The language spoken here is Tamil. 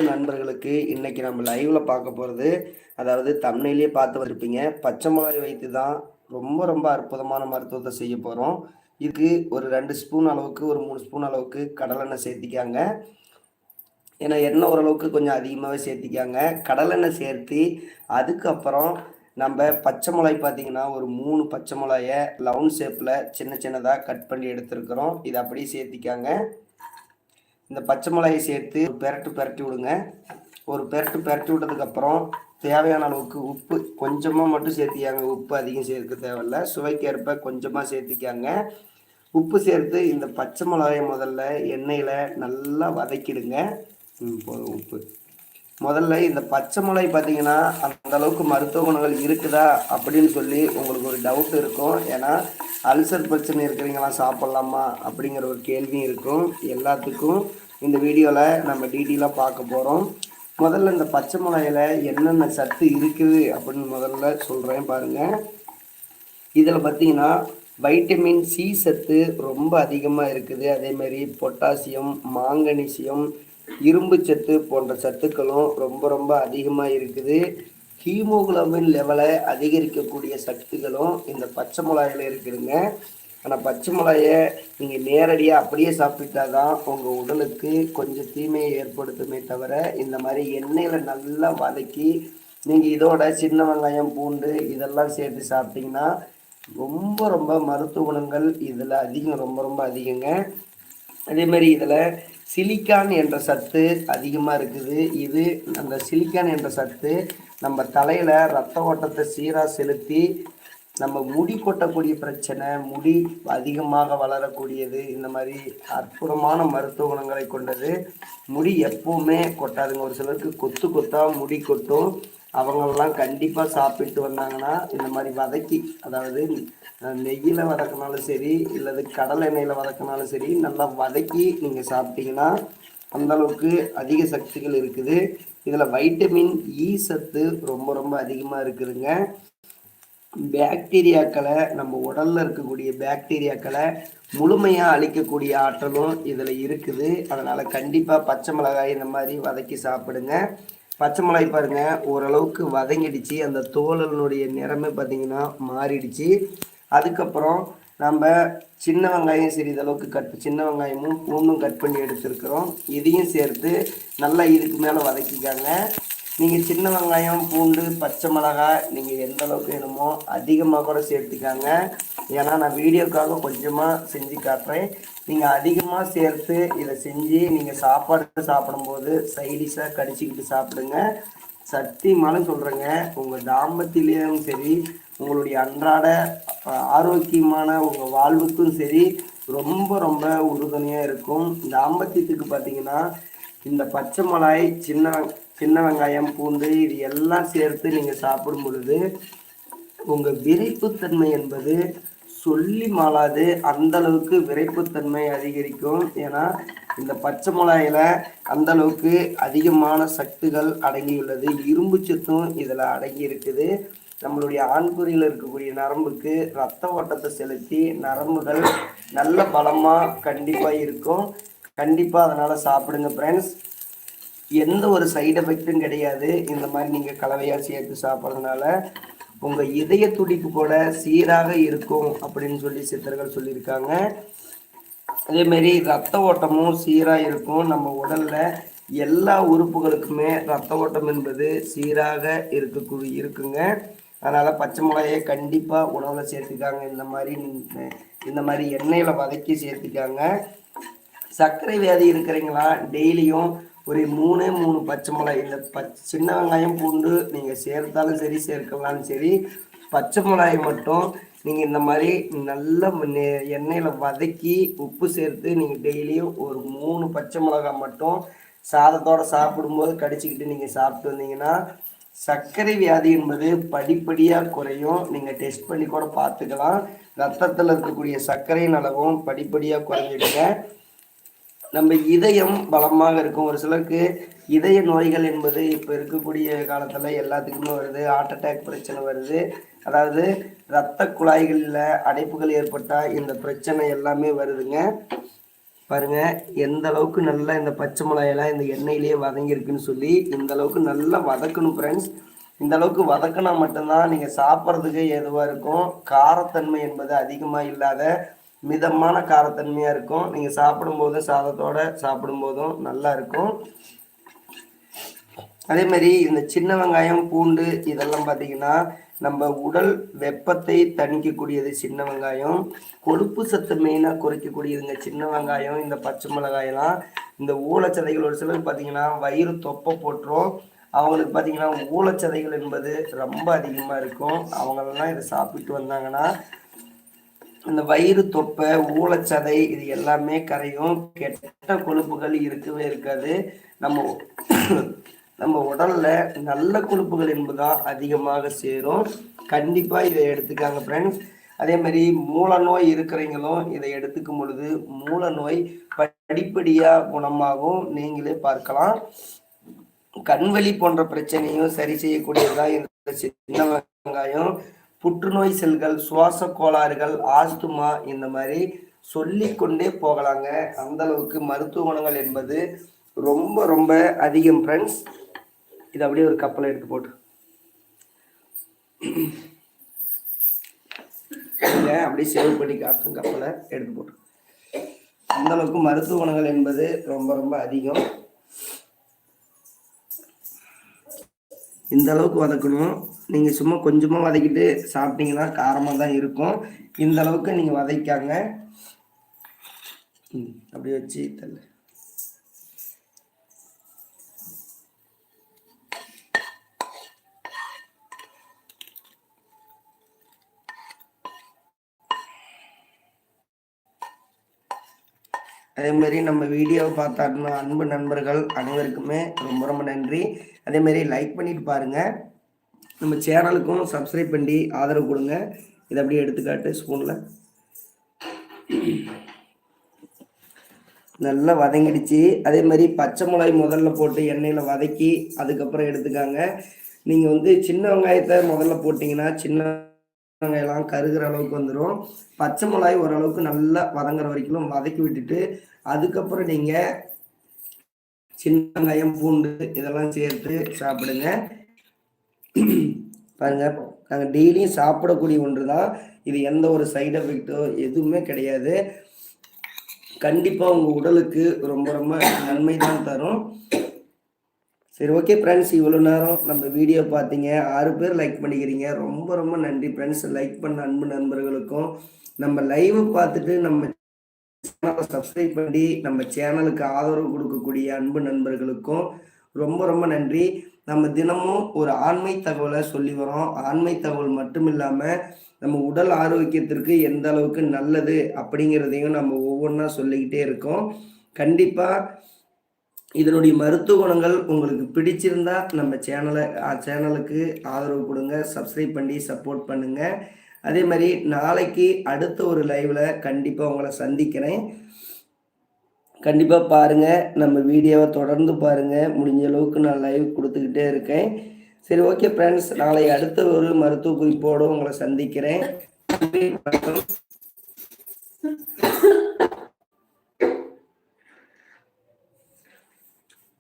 நண்பர்களுக்கு இன்னைக்கு நம்ம லைவ்ல பார்க்க போகிறது அதாவது தமிழ்லேயே பார்த்து வந்திருப்பீங்க. பச்சை மிளகாய் வைத்து தான் ரொம்ப ரொம்ப அற்புதமான மருத்துவத்தை செய்ய போகிறோம் இதுக்கு ஒரு ரெண்டு ஸ்பூன் அளவுக்கு ஒரு மூணு ஸ்பூன் அளவுக்கு கடலெண்ணெய் சேர்த்திக்காங்க. ஏன்னா எண்ணெய் ஓரளவுக்கு கொஞ்சம் அதிகமாகவே சேர்த்திக்காங்க. கடலெண்ணெய் சேர்த்து அதுக்கப்புறம் நம்ம பச்சை மிளகாய் பார்த்தீங்கன்னா ஒரு மூணு பச்சை மிளகாயை லவுன் ஷேப்பில் சின்ன சின்னதாக கட் பண்ணி எடுத்துருக்குறோம். இதை அப்படியே சேர்த்திக்காங்க. இந்த பச்சை மிளகாயை சேர்த்து பெரட்டு பெரட்டி விடுங்க. ஒரு பெரட்டு பெரட்டி விட்டதுக்கப்புறம் தேவையான அளவுக்கு உப்பு கொஞ்சமாக மட்டும் சேர்த்திக்காங்க உப்பு அதிகம் சேர்க்க தேவையில்ல. சுவைக்கேற்ப கொஞ்சமாக சேர்த்திக்காங்க. உப்பு சேர்த்து இந்த பச்சை மிளகாயை முதல்ல எண்ணெயில் நல்லா வதக்கிடுங்க. போதும் உப்பு. முதல்ல இந்த பச்சை மிளகாய் பார்த்தீங்கன்னா அந்த அளவுக்கு மருத்துவ குணங்கள் இருக்குதா அப்படின்னு சொல்லி உங்களுக்கு ஒரு டவுட் இருக்கும். ஏன்னா அல்சர் பிரச்சனை இருக்கிறீங்களா சாப்பிட்லாமா அப்படிங்கிற ஒரு கேள்வியும் இருக்கும். எல்லாத்துக்கும் இந்த வீடியோவில் நம்ம டீட்டெயிலாக பார்க்க போகிறோம் முதல்ல இந்த பச்சை மிளகாயில என்னென்ன சத்து இருக்குது அப்படின்னு முதல்ல சொல்கிறேன் பாருங்கள் இதில் பார்த்தீங்கன்னா வைட்டமின் சி சத்து ரொம்ப அதிகமாக இருக்குது. அதே மாதிரி பொட்டாசியம் மாங்கனீசியம் இரும்பு சத்து போன்ற சத்துக்களும் ரொம்ப ரொம்ப அதிகமாக இருக்குது. ஹீமோகுளோபின் லெவலை அதிகரிக்கக்கூடிய சக்திகளும் இந்த பச்சை மிளகாயில் இருக்குதுங்க. ஆனால் பச்சை மிளகாயை நீங்கள் நேரடியாக அப்படியே சாப்பிட்டா தான் உங்கள் உடலுக்கு கொஞ்சம் தீமையை ஏற்படுத்துமே தவிர இந்த மாதிரி எண்ணெயில் நல்லா வதக்கி நீங்கள் இதோட சின்ன வெங்காயம் பூண்டு இதெல்லாம் சேர்த்து சாப்பிட்டீங்கன்னா ரொம்ப ரொம்ப மருத்துவ குணங்கள் இதில் அதிகம் ரொம்ப ரொம்ப அதிகங்க. அதேமாரி இதில் சிலிக்கான் என்ற சத்து அதிகமாக இருக்குது. இது அந்த சிலிக்கான் என்ற சத்து நம்ம தலையில் ரத்த ஓட்டத்தை சீராக செலுத்தி நம்ம முடி கொட்டக்கூடிய பிரச்சனை முடி அதிகமாக வளரக்கூடியது இந்த மாதிரி அற்புதமான மருத்துவ குணங்களை கொண்டது முடி எப்பவுமே கொட்டாதுங்க. ஒரு சிலருக்கு கொத்து கொத்தா முடி கொட்டும். அவங்களெல்லாம் கண்டிப்பாக சாப்பிட்டு வந்தாங்கன்னா இந்த மாதிரி வதக்கி அதாவது நெய்யில் வதக்கினாலும் சரி இல்லது கடல் எண்ணெயில் வதக்கினாலும் சரி நல்லா வதக்கி நீங்கள் சாப்பிட்டீங்கன்னா அந்த அளவுக்கு அதிக சக்திகள் இருக்குது. இதில் வைட்டமின் இ சத்து ரொம்ப ரொம்ப அதிகமாக இருக்குதுங்க. பாக்டீரியாக்களை நம்ம உடல்ல இருக்கக்கூடிய பாக்டீரியாக்களை முழுமையாக அழிக்கக்கூடிய ஆற்றலும் இதில் இருக்குது. அதனால் கண்டிப்பாக பச்சை மிளகாய் இந்த மாதிரி வதக்கி சாப்பிடுங்க. பச்சை மிளகாய் பாருங்க ஓரளவுக்கு வதங்கிடுச்சு. அந்த தோலனுடைய நிறமே பார்த்தீங்கன்னா மாறிடுச்சு. அதுக்கப்புறம் நம்ம சின்ன வெங்காயம் சிறிதளவுக்கு கட் சின்ன வெங்காயமும் பூண்டும் கட் பண்ணி எடுத்துருக்குறோம். இதையும் சேர்த்து நல்லா இதுக்கு மேலே வதக்கிக்காங்க. நீங்கள் சின்ன வெங்காயம் பூண்டு பச்சை மிளகாய் நீங்கள் எந்த அளவுக்கு வேணுமோ அதிகமாக கூட சேர்த்துக்காங்க. ஏன்னா நான் வீடியோக்காக கொஞ்சமாக செஞ்சு காட்டுறேன். நீங்கள் அதிகமாக சேர்த்து இதை செஞ்சு நீங்கள் சாப்பாடு சாப்பிடும்போது சைடிஷாக கடிச்சிக்கிட்டு சாப்பிடுங்க. சத்தியமான சொல்கிறேங்க உங்கள் தாம்பத்திலையும் சரி உங்களுடைய அன்றாட ஆரோக்கியமான உங்கள் வாழ்வுக்கும் சரி ரொம்ப ரொம்ப உறுதுணையாக இருக்கும். தாம்பத்தியத்துக்கு பார்த்தீங்கன்னா இந்த பச்சை மிளகாய் சின்ன சின்ன வெங்காயம் பூண்டு இது எல்லாம் சேர்த்து நீங்கள் சாப்பிடும் பொழுது உங்கள் விரைப்புத்தன்மை என்பது சொல்லி மாளாது. அந்த அளவுக்கு விரைப்புத்தன்மை அதிகரிக்கும். ஏன்னா இந்த பச்சை மிளகாயில அந்த அளவுக்கு அதிகமான சத்துகள் அடங்கியுள்ளது. இரும்பு சத்தும் இதில் அடங்கி இருக்குது. நம்மளுடைய ஆண்குறியில் இருக்கக்கூடிய நரம்புக்கு ரத்த ஓட்டத்தை செலுத்தி நரம்புகள் நல்ல பலமாக கண்டிப்பாக இருக்கும். கண்டிப்பாக அதனால் சாப்பிடுங்க ஃப்ரெண்ட்ஸ் எந்த ஒரு சைடு எஃபெக்ட்டும் கிடையாது. இந்த மாதிரி நீங்கள் கலவையாக சேர்த்து சாப்பிட்றதுனால உங்கள் இதய துடிப்பு கூட சீராக இருக்கும் அப்படின்னு சொல்லி சித்தர்கள் சொல்லியிருக்காங்க. அதே மாதிரி ரத்த ஓட்டமும் சீராக இருக்கும். நம்ம உடல்ல எல்லா உறுப்புகளுக்குமே ரத்த ஓட்டம் என்பது சீராக இருக்க இருக்குங்க. அதனால் பச்சை மிளகாயை கண்டிப்பாக உணவில் சேர்த்துக்காங்க. இந்த மாதிரி இந்த மாதிரி எண்ணெயில் வதக்கி சேர்த்துக்காங்க. சர்க்கரை வியாதி இருக்கிறீங்களா டெய்லியும் ஒரு மூணு மூணு பச்சை மிளகாய். இந்த பச் சின்ன வெங்காயம் பூண்டு நீங்கள் சேர்த்தாலும் சரி சேர்க்கலாலும் சரி பச்சை மிளகாய் மட்டும் நீங்கள் இந்த மாதிரி நல்ல நெ- எண்ணெயில் வதக்கி உப்பு சேர்த்து நீங்கள் டெய்லியும் ஒரு மூணு பச்சை மிளகாய் மட்டும் சாதத்தோட சாப்பிடும்போது கடிச்சிக்கிட்டு நீங்கள் சாப்பிட்டு வந்தீங்கன்னா சர்க்கரை வியாதி என்பது படிப்படியாக குறையும். நீங்கள் டெஸ்ட் பண்ணி கூட பார்த்துக்கலாம். ரத்தத்தில் இருக்கக்கூடிய சர்க்கரையின் அளவும் படிப்படியாக குறைஞ்சிடுங்க. நம்ம இதயம் பலமாக இருக்கும். ஒரு சிலருக்கு இதய நோய்கள் என்பது இப்போ இருக்கக்கூடிய காலத்தில் எல்லாத்துக்குமே வருது. ஹார்ட் அட்டாக் பிரச்சனை வருது. அதாவது இரத்த குழாய்களில் அடைப்புகள் ஏற்பட்டால் இந்த பிரச்சனை எல்லாமே வருதுங்க. பாருங்க எந்த அளவுக்கு நல்லா இந்த பச்சை மிளகாயெல்லாம் இந்த எண்ணெயிலேயே வதங்கியிருக்குன்னு சொல்லி இந்த அளவுக்கு நல்லா வதக்கணும் ஃப்ரெண்ட்ஸ் இந்த அளவுக்கு வதக்கினா மட்டும்தான் நீங்கள் சாப்பிட்றதுக்கு எதுவாக இருக்கும். காரத்தன்மை என்பது அதிகமாக இல்லாத மிதமான காரத்தன்மையாக இருக்கும். நீங்கள் சாப்பிடும்போது சாதத்தோட சாப்பிடும்போதும் நல்லா இருக்கும். அதே மாதிரி இந்த சின்ன வெங்காயம் பூண்டு இதெல்லாம் பார்த்தீங்கன்னா நம்ம உடல் வெப்பத்தை தணிக்கக்கூடியது சின்ன வெங்காயம். கொழுப்பு சத்து மெயினாக குறைக்கக்கூடியதுங்க சின்ன வெங்காயம் இந்த பச்சை மிளகாயெல்லாம். இந்த ஊழச்சதைகள் ஒரு சிலருக்கு பார்த்தீங்கன்னா வயிறு தொப்பை போட்டுரும். அவங்களுக்கு பார்த்தீங்கன்னா ஊழச்சதைகள் என்பது ரொம்ப அதிகமாக இருக்கும். அவங்களெல்லாம் இதை சாப்பிட்டு வந்தாங்கன்னா இந்த வயிறு தொப்பை ஊழச்சதை இது எல்லாமே கரையும். கெட்ட கொழுப்புகள் இருக்கவே இருக்காது. நம்ம நம்ம உடல்ல நல்ல கொழுப்புகள் என்பதுதான் அதிகமாக சேரும். கண்டிப்பா இதை எடுத்துக்காங்க ஃப்ரெண்ட்ஸ் அதே மாதிரி மூல நோய் இருக்கிறவங்களும் இதை எடுத்துக்கும் பொழுது மூல நோய் படிப்படியா குணமாகும். நீங்களே பார்க்கலாம். கண்வழி போன்ற பிரச்சனையும் சரி செய்யக்கூடியதுதான் இந்த சின்ன வெங்காயம். புற்றுநோய் செல்கள் சுவாச கோளாறுகள் ஆஸ்துமா இந்த மாதிரி சொல்லிக்கொண்டே போகலாங்க. அந்த அளவுக்கு மருத்துவ குணங்கள் என்பது ரொம்ப ரொம்ப அதிகம் ஃப்ரெண்ட்ஸ் இது அப்படியே ஒரு கப்பலை எடுத்து போட்டு. அப்படியே சேவ் பண்ணி காட்டும் கப்பலை எடுத்து போட்டு. அந்த அளவுக்கு மருத்துவ குணங்கள் என்பது ரொம்ப ரொம்ப அதிகம். இந்த அளவுக்கு வதக்கணும். நீங்கள் சும்மா கொஞ்சமாக வதக்கிட்டு சாப்பிட்டீங்கன்னா காரமாக தான் இருக்கும். இந்த அளவுக்கு நீங்கள் வதக்காங்க அப்படி அப்படியே வச்சு தள்ளு. அதே மாதிரி நம்ம வீடியோவை பார்த்தாருன்னா அன்பு நண்பர்கள் அனைவருக்குமே ரொம்ப ரொம்ப நன்றி. அதே மாதிரி லைக் பண்ணிட்டு பாருங்க. நம்ம சேனலுக்கும் சப்ஸ்கிரைப் பண்ணி ஆதரவு கொடுங்க. இதை அப்படியே எடுத்துக்காட்டு ஸ்பூனில் நல்லா வதங்கிடுச்சு. அதே மாதிரி பச்சை மிளகாய் முதல்ல போட்டு எண்ணெயில் வதக்கி அதுக்கப்புறம் எடுத்துக்காங்க. நீங்கள் வந்து சின்ன வெங்காயத்தை முதல்ல போட்டிங்கன்னா சின்ன வெங்காயம்லாம் கருகிற அளவுக்கு வந்துடும் பச்சை மிளகாய் ஓரளவுக்கு நல்லா வதங்குற வரைக்கும் வதக்கி விட்டுட்டு அதுக்கப்புறம் நீங்கள் சின்ன வெங்காயம் பூண்டு இதெல்லாம் சேர்த்து சாப்பிடுங்க. பாருங்க நாங்கள் டெய்லியும் சாப்பிடக்கூடிய ஒன்று தான் இது எந்த ஒரு சைடு எஃபெக்ட்டோ எதுவுமே கிடையாது. கண்டிப்பாக உங்கள் உடலுக்கு ரொம்ப ரொம்ப நன்மை தான் தரும். சரி ஓகே ஃப்ரெண்ட்ஸ் இவ்வளோ நேரம் நம்ம வீடியோ பார்த்தீங்க. ஆறு பேர் லைக் பண்ணிக்கிறீங்க. ரொம்ப ரொம்ப நன்றி ஃப்ரெண்ட்ஸ் லைக் பண்ண அன்பு நண்பர்களுக்கும். நம்ம லைவ் பார்த்துட்டு நம்ம சேனலை சப்ஸ்கிரைப் பண்ணி நம்ம சேனலுக்கு ஆதரவு கொடுக்கக்கூடிய அன்பு நண்பர்களுக்கும் ரொம்ப ரொம்ப நன்றி. நம்ம தினமும் ஒரு ஆண்மை தகவலை சொல்லி வரோம் ஆண்மை தகவல் மட்டும் இல்லாமல் நம்ம உடல் ஆரோக்கியத்திற்கு எந்த அளவுக்கு நல்லது அப்படிங்கிறதையும் நம்ம ஒவ்வொன்றா சொல்லிக்கிட்டே இருக்கோம். கண்டிப்பாக இதனுடைய மருத்துவ குணங்கள் உங்களுக்கு பிடிச்சிருந்தா நம்ம சேனலை சேனலுக்கு ஆதரவு கொடுங்க. சப்ஸ்கிரைப் பண்ணி சப்போர்ட் பண்ணுங்கள் அதே மாதிரி நாளைக்கு அடுத்த ஒரு லைவ்ல கண்டிப்பாக உங்களை சந்திக்கிறேன். கண்டிப்பாக பாருங்க நம்ம வீடியோவை தொடர்ந்து பாருங்க. முடிஞ்ச அளவுக்கு நான் லைவ் கொடுத்துக்கிட்டே இருக்கேன். சரி ஓகே ஃப்ரெண்ட்ஸ் நாளை அடுத்த ஒரு மருத்துவ குறிப்போடு உங்களை சந்திக்கிறேன்.